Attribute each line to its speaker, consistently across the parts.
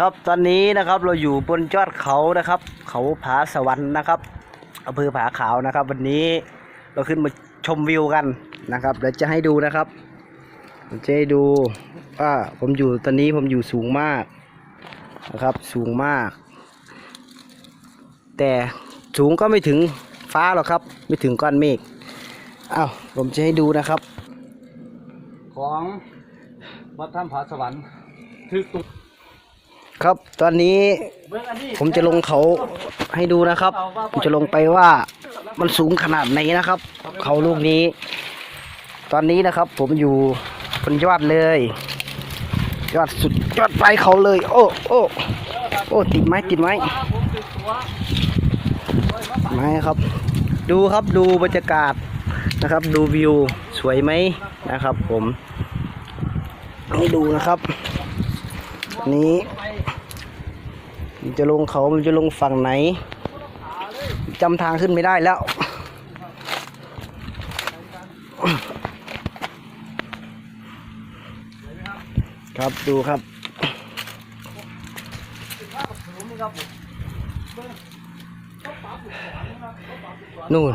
Speaker 1: ครับตอนนี้นะครับเราอยู่บนยอดเขานะครับ เขาผาสวรรค์นะครับอำเภอผาขาวนะครับ วันนี้เราขึ้นมาชมวิวกันนะครับเดี๋ยวจะให้ดูนะครับผมจะให้ดูว่าผมอยู่ตอนนี้ผมอยู่สูงมากนะครับสูงมาก แต่สูงก็ไม่ถึงฟ้าหรอกครับ ไม่ถึงก้อนเมฆอ้าวผมจะให้ดูนะครับ
Speaker 2: ของวัดถ้ำผาสวรรค์ทึกตุก
Speaker 1: ครับตอนนี้ผมจะลงเขาให้ดูนะครับผมจะลงไปว่ามันสูงขนาดไหนนะครับ เขาลูกนี้ ตอนนี้นะครับ ผมอยู่บนยอดเลย ยอดสุดยอดไปเขาเลย โอ้โอ้โอ้ติดไหมติดไหม
Speaker 2: ผมติดตัว
Speaker 1: ไม้ครับ ดูครับดูบรรยากาศนะครับ ดูวิวสวยไหมนะครับ ผมให้ดูนะครับ นี้ มันจะลงเขามันจะลงฝั่งไหนจำทางขึ้นไม่ได้แล้ว ครับดูครับนู่น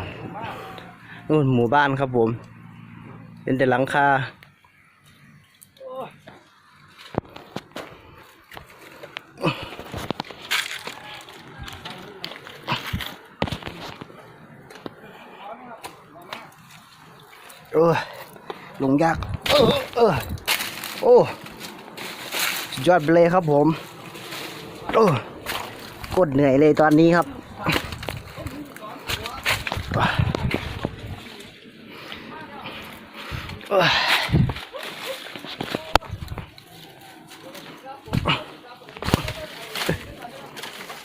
Speaker 1: นู่นหมู่บ้านครับผม เป็นแต่หลังคา ออลงยาก เออเออโอ้ยอดเลยครับผมโอ้กดเหนื่อยเลยตอนนี้ครับ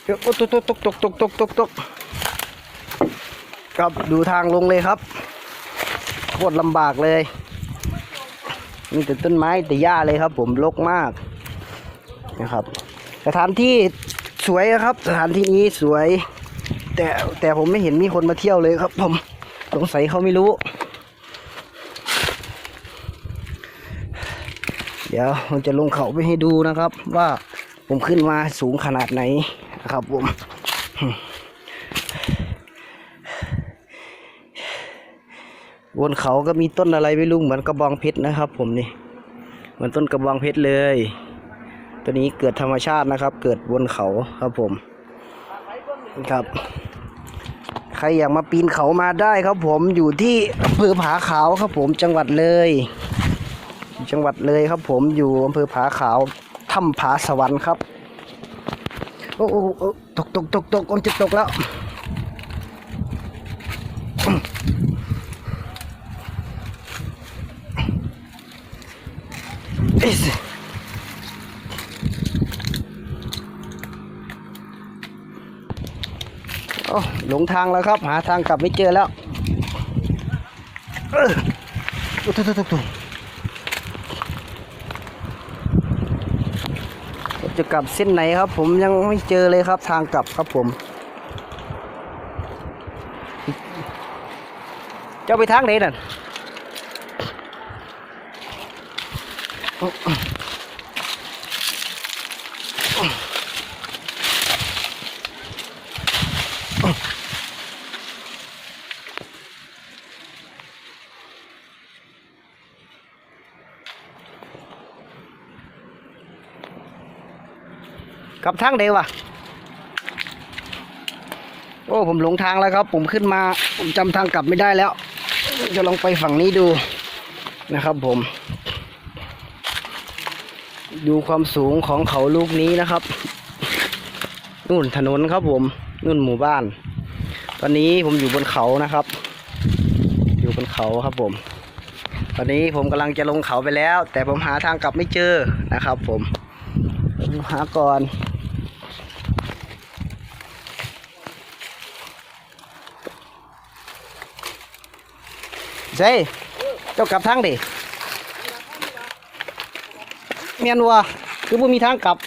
Speaker 1: เดี๋ยวตกตกตกตกตกตกตกครับดูทางลงเลยครับ โคตรลำบากเลย มีแต่ต้นไม้แต่หญ้าเลยครับ ผมรกมากนะครับสถานที่สวยนะครับ สถานที่นี้สวย แต่แต่ผมไม่เห็นมีคนมาเที่ยวเลยครับ ผมสงสัยเขาไม่รู้ เดี๋ยวผมจะลงเขาไปให้ดูนะครับ ว่าผมขึ้นมาสูงขนาดไหนนะครับผม บนเขาก็มีต้นอะไรไม่รู้เหมือนกระบองเพชรนะครับ ผมนี่เหมือนต้นกระบองเพชรเลย ตัวนี้เกิดธรรมชาตินะครับ เกิดบนเขาครับผมครับ ใครอยากมาปีนเขามาได้ครับ ผมอยู่ที่อำเภอผาขาวครับ ผมจังหวัดเลย จังหวัดเลยครับ ผมอยู่อำเภอผาขาวถ้ำผาสวรรค์ครับโอ้โอ้โอ้ตกตกตกตกมันจะตกแล้ว เอ๊ะโอ้หลงทางแล้วครับ หาทางกลับไม่เจอแล้วเออตุ๊ตุ๊ตุ๊ตุ๊จะกลับเส้นไหนครับ ผมยังไม่เจอเลยครับทางกลับครับผม เจ้าไปทางไหนนั่น กลับทางไหนวะโอ้ผมหลงทางแล้วครับ ผมขึ้นมา ผมจำทางกลับไม่ได้แล้ว จะลองไปฝั่งนี้ดูนะครับผม ดูความสูงของเขาลูกนี้นะครับนู่นถนนครับผมนู่นหมู่บ้าน ตอนนี้ผมอยู่บนเขานะครับ อยู่บนเขาครับผม ตอนนี้ผมกำลังจะลงเขาไปแล้ว แต่ผมหาทางกลับไม่เจอนะครับ ผมผมหาก่อน เซ่เจ้ากลับทางดิเมียนวัวคือบ่มีทางกลับ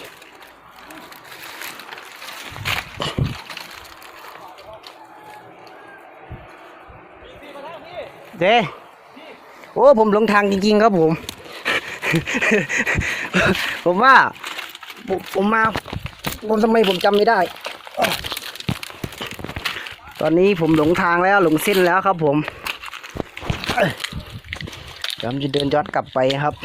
Speaker 1: เจ้โอ้ผมหลงทางจริงๆครับผม ผมว่าผมผมมา ผมทำไมผมจำไม่ได้ ตอนนี้ผมหลงทางแล้วหลงเส้นแล้วครับผม เดี๋ยวผมจะเดินย้อนกลับไปครับ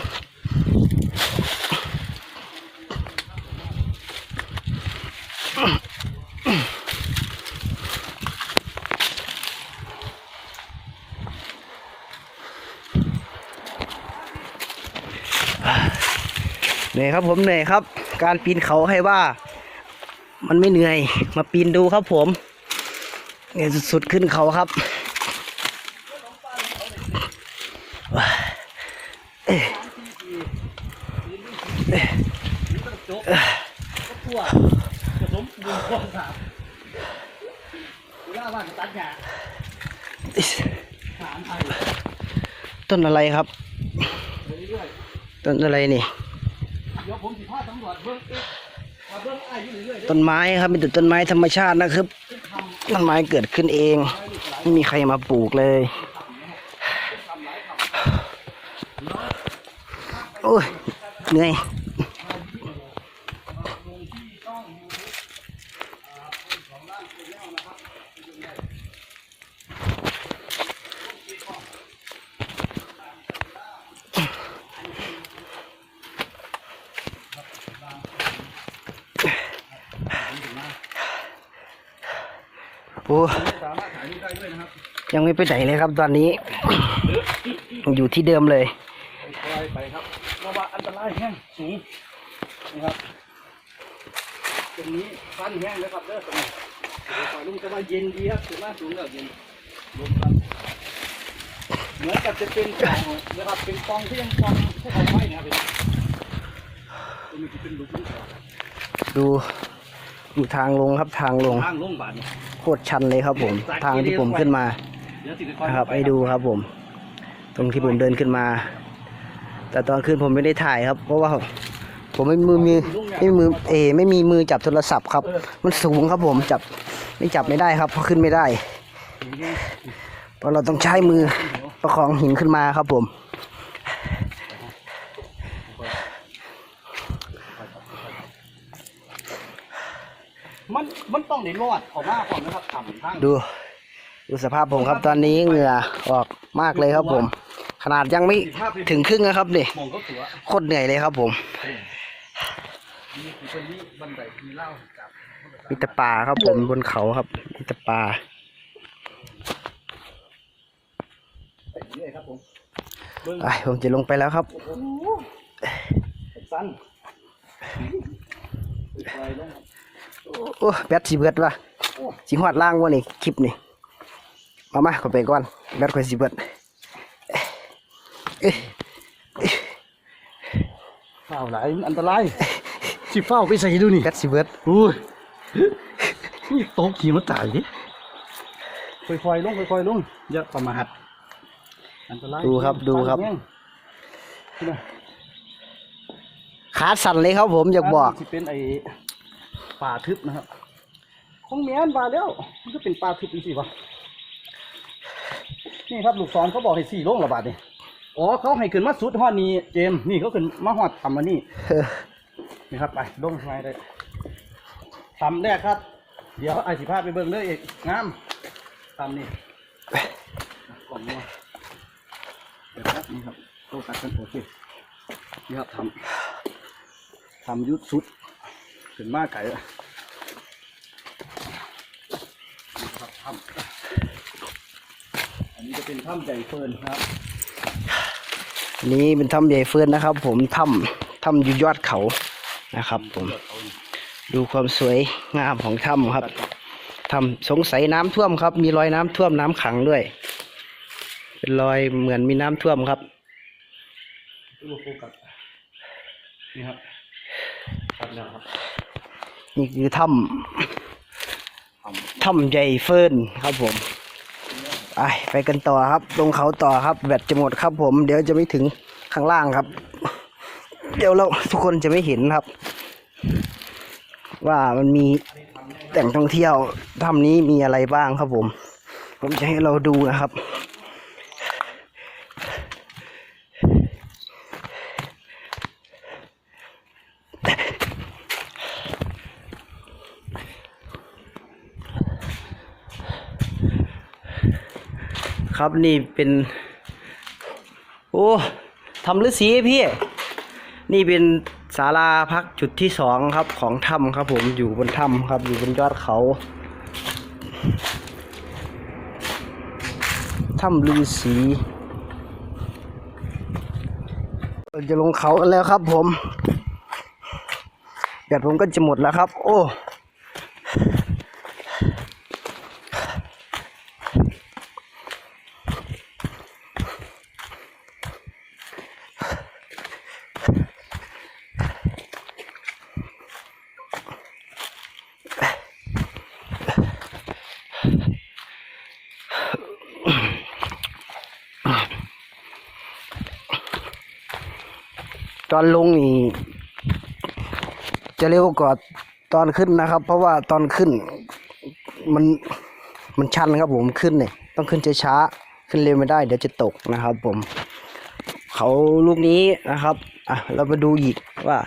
Speaker 1: เหนื่อยครับผมเหนื่อยครับ การปีนเขาให้ว่า มันไม่เหนื่อย มาปีนดูครับผม เหนื่อยสุดๆขึ้นเขาครับ
Speaker 2: จบก็ทั่วผสมปูนข้อสามเวลาว่างก็ตัดหญ้าถามไทย
Speaker 1: ต้นอะไรครับ ต้นอะไรนี่
Speaker 2: ต้
Speaker 1: นไม้ครับเป็นต่ต้นไม้ธรรมชาตินะครับต้นไม้เกิดขึ้นเอง ไม่มีใครมาปลูกเลย โอ้ยเหนื่อย โอ้
Speaker 2: สามารถถ่ายรูปได้ด้วยนะครับ
Speaker 1: ยัง ไม่ไปไหนเลยครับตอนนี้ อยู่ที่เดิมเลย
Speaker 2: ปล่อยไปครับเพราะว่าอันตรายแห้งสูงนะครับตรงนี้ฟันแห้งนะครับเด้อตรงนี้เดี๋ยวปล่อยลุงจะว่าเย็นดีครับถึงว่าสูงแล้วเย็นลมครับเหมือนกับจะเป็นปล่องนะครับเป็นปล่องที่ยังปล่องภูเขาไฟนะครับเป็นตรงนี้จะเป็นหลุมภูเขา
Speaker 1: ดูดูทางลงครับทางลง
Speaker 2: ทางลงบาดเนี่ย
Speaker 1: โคตรชันเลยครับผม ทางที่ผมขึ้นมา
Speaker 2: เดี๋ยวสิไป
Speaker 1: นะครับให้ดูครับผม ตรงที่ผมเดินขึ้นมา แต่ตอนขึ้นผมไม่ได้ถ่ายครับ เพราะว่าผมไม่มือมีไม่มีมือเอ ไม่มีมือจับโทรศัพท์ครับ มันสูงครับผมจับไม่จับไม่ได้ครับเพราะขึ้นไม่ได้เพราะเราต้องใช้มือประคองหินขึ้นมาครับผม
Speaker 2: มันมันต้องได้รอดออกมาก่อนนะครับต่ำทาง
Speaker 1: ดู ดูสภาพผมครับตอนนี้เหงื่อออกมากเลยครับผม ขนาดยังไม่ถึงครึ่งนะครับนี่
Speaker 2: มองก็ถือว่า
Speaker 1: โคตรเหนื่อยเลยครับผม
Speaker 2: นี่คือคนนี้บันไดมีเหล้ากับ
Speaker 1: มีแต่ป่าครับผมบนเขาครับมีแต่ป่า
Speaker 2: ไปเรื่อยครับผมเบิ้ง
Speaker 1: ไปผมจะลงไปแล้วครับ
Speaker 2: สั้นไปลง
Speaker 1: โอ้แบตสิเบิดว่ะสิหอดล่างวะนี่คลิปนี่ มามาขอไปก่อนแบตค่อยสิเบิดเอ้ย
Speaker 2: ข้าวหลายมันอันตรายสิเฝ้าไปใส่ดูนี่
Speaker 1: แบตสิเบิด
Speaker 2: อุ้ยนี่โต๊ะขี่มาตายดิค่อยๆลงค่อยๆลงอย่าประมาทอันตราย
Speaker 1: ดูครับดูครับ
Speaker 2: ฟันแห้งนี่นะ
Speaker 1: ขาสั่นเลยครับผมอยากบอก
Speaker 2: ที่เป็นไอ้ป่าทึบนะครับของแม่นมาแล้วมันก็เป็นป่าทึบอีกสิวะ นี่ครับลูกศรเขาบอกให้สี่โลงระบาดนี่อ๋อเขาให้ขึ้นมาสุดฮอดนี้เจมส์นี่เขาขึ้นมาฮอดทำมานี่
Speaker 1: เออ
Speaker 2: นี่ครับไปลงไปได้ทำแรกครับ เดี๋ยวไอ้สิพาไปเบิ่งเลยอีกงามทำนี่กล่องนัวเดี๋ยวครับนี่ครับโต๊ะกัดกันโอเคนี่ครับทำทำยุดสุดขึ้นมาไก่ละนี่ครับทำอันนี้จะ เป็นถ้ำใหญ่เฟิร์นครับ
Speaker 1: อันนี้เป็นถ้ำใหญ่เฟื่อนนะครับ ผมถ้ำถ้ำอยู่ยอดเขานะครับ ผม ดูความสวยงามของถ้ำครับถ้ำสงสัยน้ำท่วมครับ มีรอยน้ำท่วมน้ำขังด้วย เป็นรอยเหมือนมีน้ำท่วมครับ
Speaker 2: รูปโฟกัสนี่ครับครับแล้วครับ
Speaker 1: นี่คือถ้
Speaker 2: ทำำ
Speaker 1: ถ้ำใหญ่เฟิร์นครับผม ไปไปกันต่อครับ ลงเขาต่อครับ แบตจะหมดครับผม เดี๋ยวจะไม่ถึงข้างล่างครับ เดี๋ยวเราทุกคนจะไม่เห็นครับ ว่ามันมีแต่งท่องเที่ยวถ้ำนี้มีอะไรบ้างครับผม ผมจะให้เราดูนะครับ ครับ นี่เป็น โอ้ทำฤาษีพี่ นี่เป็นศาลาพักจุดที่สองครับ ของถ้ำครับ ผมอยู่บนถ้ำครับ อยู่บนยอดเขาถ้ำฤาษีเราจะลงเขากันแล้วครับ ผมแบตผมก็จะหมดแล้วครับ โอ้ ตอนลงนี่จะเร็วกว่าตอนขึ้นนะครับ เพราะว่าตอนขึ้น มันมันชันครับผมขึ้นเนี่ยต้องขึ้นช้าๆขึ้นเร็วไม่ได้ เดี๋ยวจะตกนะครับ ผม เขาลูกนี้นะครับอะเรามาดูอีกว่า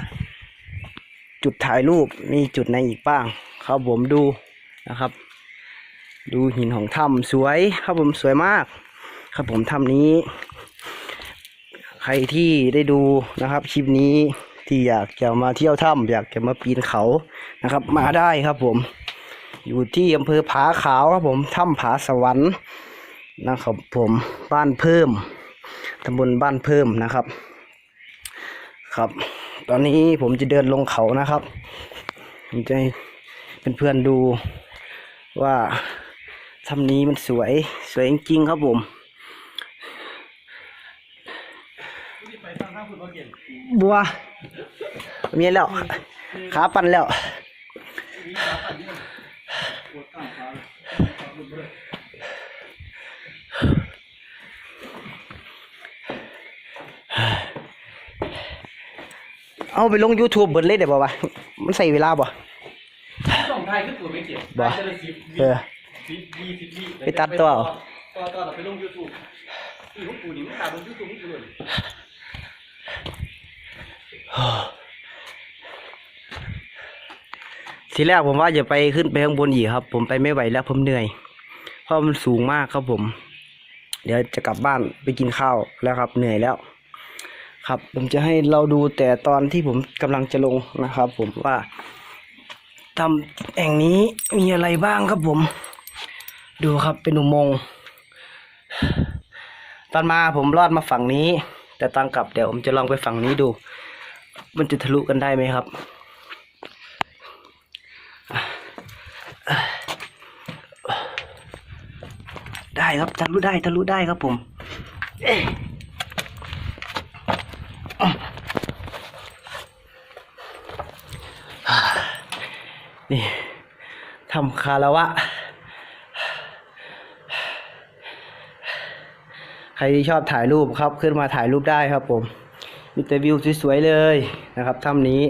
Speaker 1: จุดถ่ายรูปมีจุดไหนอีกบ้างครับผมดูนะครับ ดูหินของถ้ำสวยครับผมสวยมาก ครับผมถ้ำนี้ รที่ได้ดูนะครับคลิปนี้ที่อยากจะมาเที่ยวถ้ำอยากจะมาปีนเขานะครับ มาได้ครับผม อยู่ที่อำเภอผาขาวครับผมถ้ำผาสวรรค์นะครับ ผมบ้านเพิ่มตำบลบ้านเพิ่มนะครับ ครับ ตอนนี้ผมจะเดินลงเขานะครับผมจะให้เพื่อนๆดูว่าถ้ำนี้มันสวยสวยจริงๆครับผม
Speaker 2: ไปทางข้างคุณ มาเก็บ
Speaker 1: บัวมีแล้วขาปั่นแล้ว
Speaker 2: มีขาปั่นเนี่ยปวดข้างขาขอบคุณเลย
Speaker 1: เอาไปลง YouTube เบิดเลยเดี๋ยวบอกว่ามันใส่เวลาบ่
Speaker 2: สองไทยขึ้นตัวไม่เก็บ
Speaker 1: บ่
Speaker 2: ไทยจะเลยสิบ
Speaker 1: เออ
Speaker 2: สิบยี่สิบวิ
Speaker 1: ไปตัดต่อ
Speaker 2: ต่อต่อเราไปลงยูทูบที่ของกูนี่มันตามลงยูทูบนี่กูเลย
Speaker 1: ทีแรกผมว่าจะไปขึ้นไปข้างบนอีกครับ ผมไปไม่ไหวแล้วผมเหนื่อย เพราะมันสูงมากครับผม เดี๋ยวจะกลับบ้านไปกินข้าวแล้วครับ เหนื่อยแล้ว ครับ ผมจะให้เราดูแต่ตอนที่ผมกำลังจะลงนะครับ ผมว่าทำแห่งนี้มีอะไรบ้างครับผม ดูครับเป็นอุโมงค์ตอนมาผมรอดมาฝั่งนี้ แต่ตอนกลับเดี๋ยวผมจะลองไปฝั่งนี้ดู มันจะทะลุกันได้ไหมครับได้ครับทะลุได้ทะลุได้ครับผมนี่ทำคาราวะ ใครที่ชอบถ่ายรูปครับขึ้นมาถ่ายรูปได้ครับผม มีแต่วิวสวยๆเลยนะครับถ้ำนี้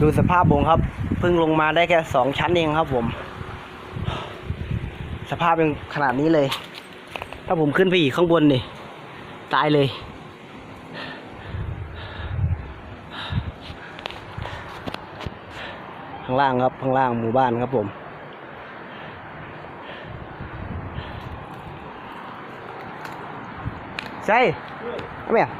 Speaker 1: ดูสภาพผมครับเพิ่งลงมาได้แค่สองชั้นเองครับผม สภาพเป็นขนาดนี้เลย ถ้าผมขึ้นไปอีกข้างบนนี่ตายเลย ข้าง ล่างครับ ข้างล่างหมู่บ้านครับผม ใช่ทำไมอะ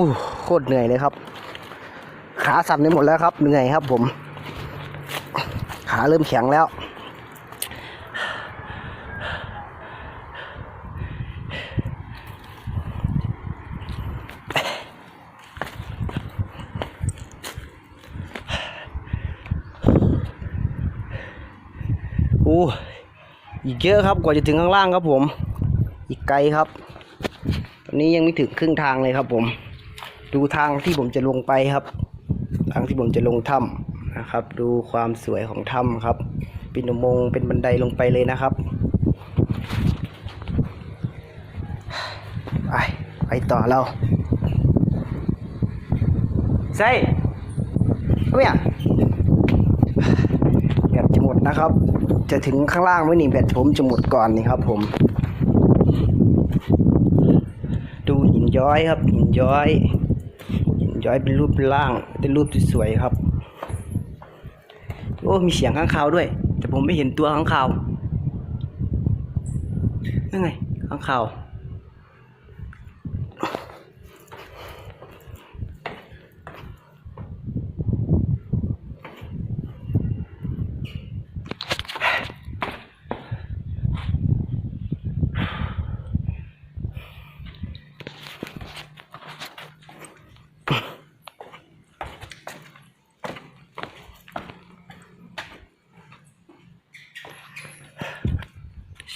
Speaker 1: อ้โคตรเหนื่อยเลยครับ ขาสั่นไปหมดแล้วครับ เหนื่อยครับ ผม ขาเริ่มแข็งแล้ว โอ้อีกเยอะครับกว่าจะถึงข้างล่างครับผม อีกไกลครับตอนนี้ยังไม่ถึงครึ่งทางเลยครับผม ดูทางที่ผมจะลงไปครับ ทางที่ผมจะลงถ้ำนะครับ ดูความสวยของถ้ำครับ เป็นอุโมงค์เป็นบันไดลงไปเลยนะครับไปไปต่อเราใส่เนี่ยแบตจะหมดนะครับ จะถึงข้างล่างไม่นี่แบตผมจะหมดก่อนนี่ครับ ผม ดูหินย้อยครับหินย้อย ย้อยเป็นรูปเป็นร่างเป็นรูปที่สวยครับ โอ้ มีเสียงข้างคาวด้วย แต่ผมไม่เห็นตัวข้างคาวนั่นไงข้างคาว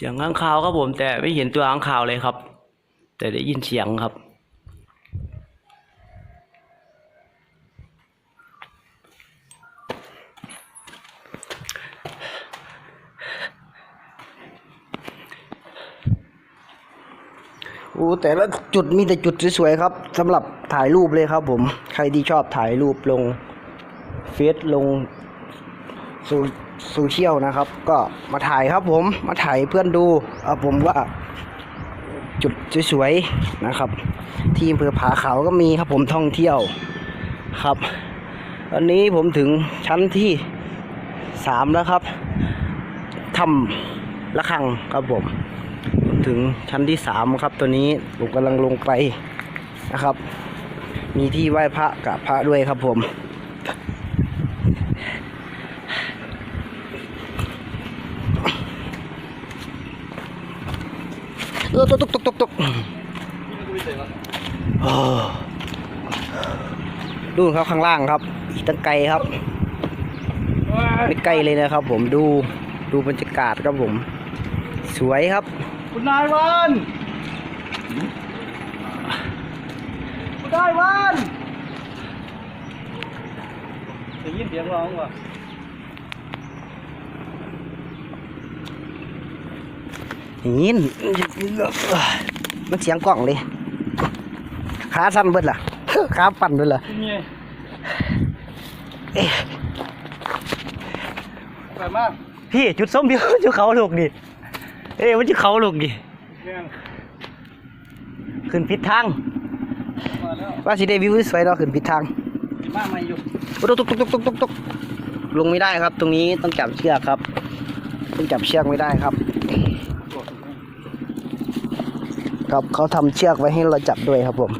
Speaker 1: สียงข้างคาวครับผม แต่ไม่เห็นตัวข้างคาวเลยครับ แต่ได้ยินเสียงครับโอ้แต่ละจุดมีแต่จุดสวยๆครับสำหรับถ่ายรูปเลยครับผม ใครที่ชอบถ่ายรูปลงเฟซลงโซ โซเชียลนะครับ ก็มาถ่ายครับผมมาถ่ายเพื่อนดูเอาผมว่าจุดสวยๆนะครับ ที่อำเภอผาขาวก็มีครับผมท่องเที่ยวครับตอนนี้ผมถึงชั้นที่สามแล้วครับถ้ำละคังครับผมผมถึงชั้นที่สามครับ ตัวนี้ผมกำลังลงไปนะครับ มีที่ไหว้พระกับพระด้วยครับผม เออตกตกตกตกตก
Speaker 2: ดูเฉยๆวะ
Speaker 1: ครับข้างล่างครับตั้งไกลครับไม่ไกลเลยนะครับผมดูดูบรรยากาศครับผม สวยครับ
Speaker 2: คุณนายวันคุณนายวันได้ยินเสียงร้องวะ
Speaker 1: นี่มันเสียงกล่องเลยขาสั้นเบิดล่ะขาปั่นเบิดล่ะ
Speaker 2: เป็นไง
Speaker 1: เอ๊ะ
Speaker 2: ไปมาก
Speaker 1: พี่จุดส้มพี่จุดเขาลูกดิเอ้ยมันจุดเขาลูกดิ
Speaker 2: แม่ง
Speaker 1: ขึ้นผิดทาง
Speaker 2: มาแล้ว
Speaker 1: ว่าสิได้วิวสวยเนาะขึ้นผิดทาง
Speaker 2: มากไม่อยู่
Speaker 1: โอ้ตกตกตกตกตกตกลงไม่ได้ครับ ตรงนี้ต้องจับเชือกครับ ต้องจับเชือกไม่ได้ครับ ครับเขาทำเชือกไว้ให้เราจับด้วยครับผม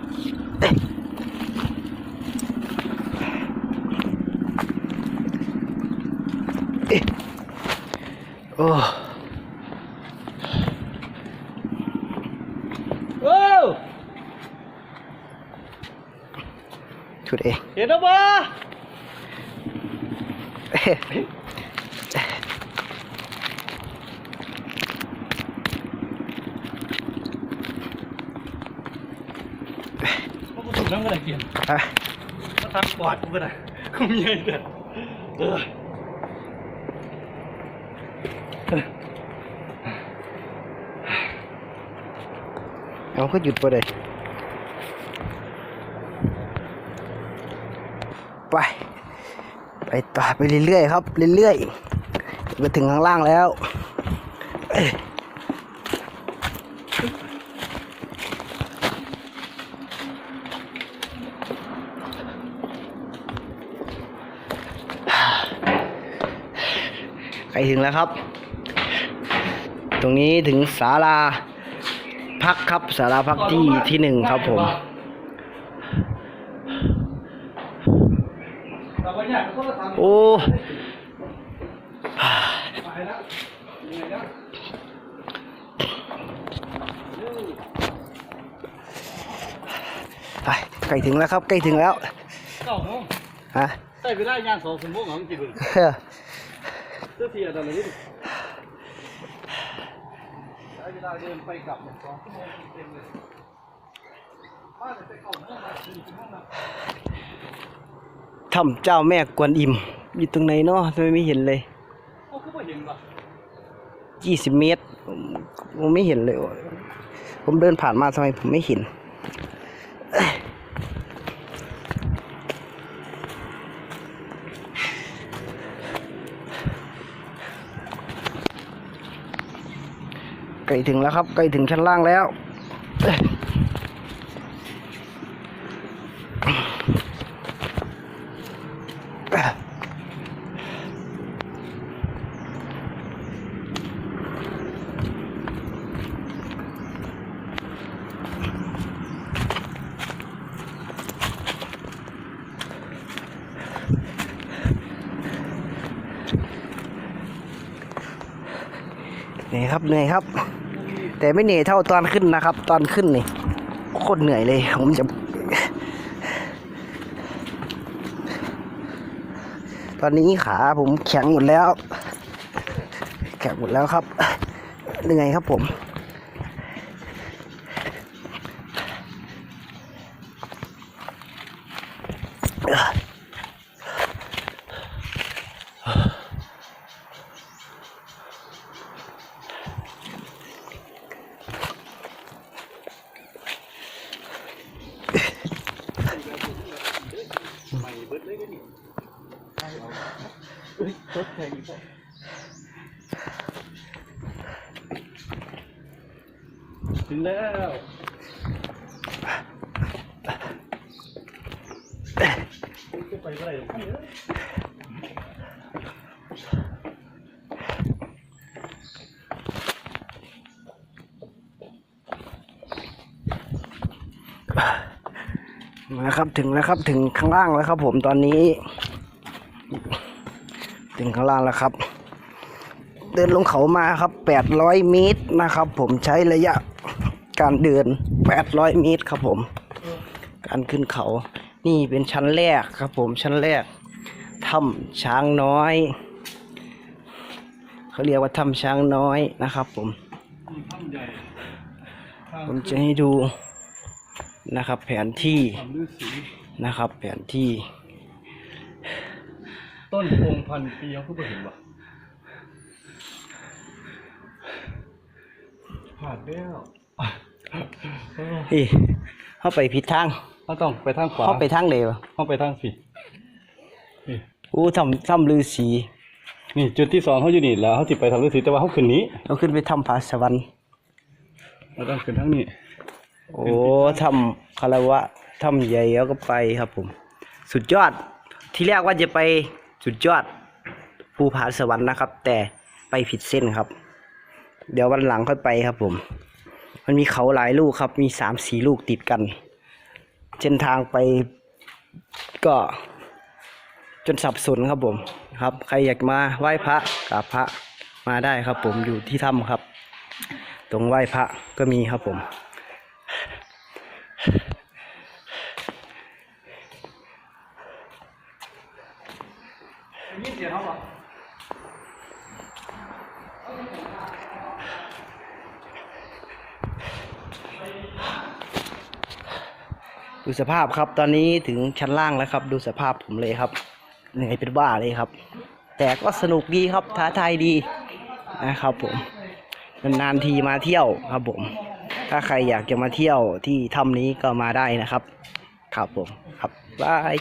Speaker 1: เอ๊ะโอ้
Speaker 2: โอ้
Speaker 1: ชุดเอง
Speaker 2: เห็นแล้วปะ
Speaker 1: เอ๊ะ
Speaker 2: มั นก็ถูกน้ำก็ได้กิน
Speaker 1: อะ
Speaker 2: มาทางปอดกูก็ได้กูมีไอ้เด็ดเออ
Speaker 1: เอาก็หยุดไปเลยไป ไปต่อไปเรื่อยๆครับ เรื่อยๆไปถึงข้างล่างแล้วเอ้ยใกล้ ถึงแล้วครับ ตรงนี้ถึงศาลาพักครับสาราพักที่ที่หนึ่งครับผม
Speaker 2: แต่ว่าเนี่ยเขาก็ทำ
Speaker 1: โอ้
Speaker 2: ไปแล้วยังไงนะ
Speaker 1: ไปใกล้ถึงแล้วครับใกล้ถึงแล้ว
Speaker 2: เก้าโมง
Speaker 1: ฮะ
Speaker 2: ได้ไปได้งานสองชั่วโมงของจริง เลยเสื้อเทียร์อะไรนี่ใช้เวลาเดินไปกลับเนี่ยสองชั่วโมงเต็มเลย
Speaker 1: ถ้ำเจ้าแม่กวนอิม อยู่ตรงไหนเนาะทำไมไม่เห็นเลย
Speaker 2: เขาก็ไม่เห็นป่ะ
Speaker 1: ยี่สิบเมตรผมผมไม่เห็นเลยว่ะผมเดินผ่านมาทำไมผมไม่เห็นใก ล้ถึงแล้วครับใกล้ถึงชั้นล่างแล้วเนื่ยครับเหนื่อยครับ แต่ไม่เหนื่อยเท่าตอนขึ้นนะครับ ตอนขึ้นนี่โคตรเหนื่อยเลย ผมจะ ตอนนี้ขาผมแข็งหมดแล้ว แข็งหมดแล้วครับเหนื่อยครับผม
Speaker 2: เบิดเลยก็นี่เฮ้ยรถแข่งอีกแล้วถึงแล้ว จะไปเมื่อไร่หรอกพี่เอ้ย
Speaker 1: นะครับถึงแล้วครับถึงข้างล่างแล้วครับ ผมตอนนี้ ถึงข้างล่างแล้วครับ เดินลงเขามาครับ800เมตรนะครับ ผมใช้ระยะการเดิน800เมตรครับผม การขึ้นเขา นี่เป็นชั้นแรกครับผมชั้นแรกถ้ำช้างน้อย เขาเรียกว่าถ้ำช้างน้อยนะครับ ผม
Speaker 2: มีถ้ำใหญ่ทาง
Speaker 1: ผมจะให้ดูนะครับ แผนที่
Speaker 2: ถ้ำฤาษี
Speaker 1: นะครับ แผนที่
Speaker 2: ต้นพงพันปีเขาก็ไม่เห็นว่ะผ่านแล้วเออ
Speaker 1: เฮ้ยเข้าไปผิดทาง
Speaker 2: เขาต้องไปทางขวา
Speaker 1: เข้าไปทางเดียว
Speaker 2: เข้าไปทางผิดนี่
Speaker 1: อู้ทำถ้ำลือสี
Speaker 2: นี่จุดที่สองเขาอยู่นี่แล้วเขาสิไปทางฤาษีแต่ว่าเขาขึ้นนี้
Speaker 1: เราขึ้นไปถ้ำผาสวรรค์
Speaker 2: เราต้องขึ้นทางนี้
Speaker 1: โอ้ถ้ำคารวะถ้ำใหญ่แล้วก็ไปครับผม สุดยอด ที่แรกว่าจะไปสุดยอดภูผาสวรรค์นะครับ แต่ไปผิดเส้นครับ เดี๋ยววันหลังค่อยไปครับผม มันมีเขาหลายลูกครับ มีสามสี่ลูกติดกัน เส้นทางไปก็จนสับสนครับผมครับใครอยากมาไหว้พระกราบพระมาได้ครับผมอยู่ที่ถ้ำครับ ตรงไหว้พระก็มีครับผม
Speaker 2: นี่เสียเขาหรอ
Speaker 1: ดูสภาพครับ ตอนนี้ถึงชั้นล่างแล้วครับ ดูสภาพผมเลยครับเหนื่อยเป็นบ้าเลยครับ แต่ก็สนุกดีครับท้าทายดีนะครับผมนานๆทีมาเที่ยวครับผมถ้าใครอยากจะมาเที่ยวที่ถ้ำนี้ก็มาได้นะครับ ครับผมครับบาย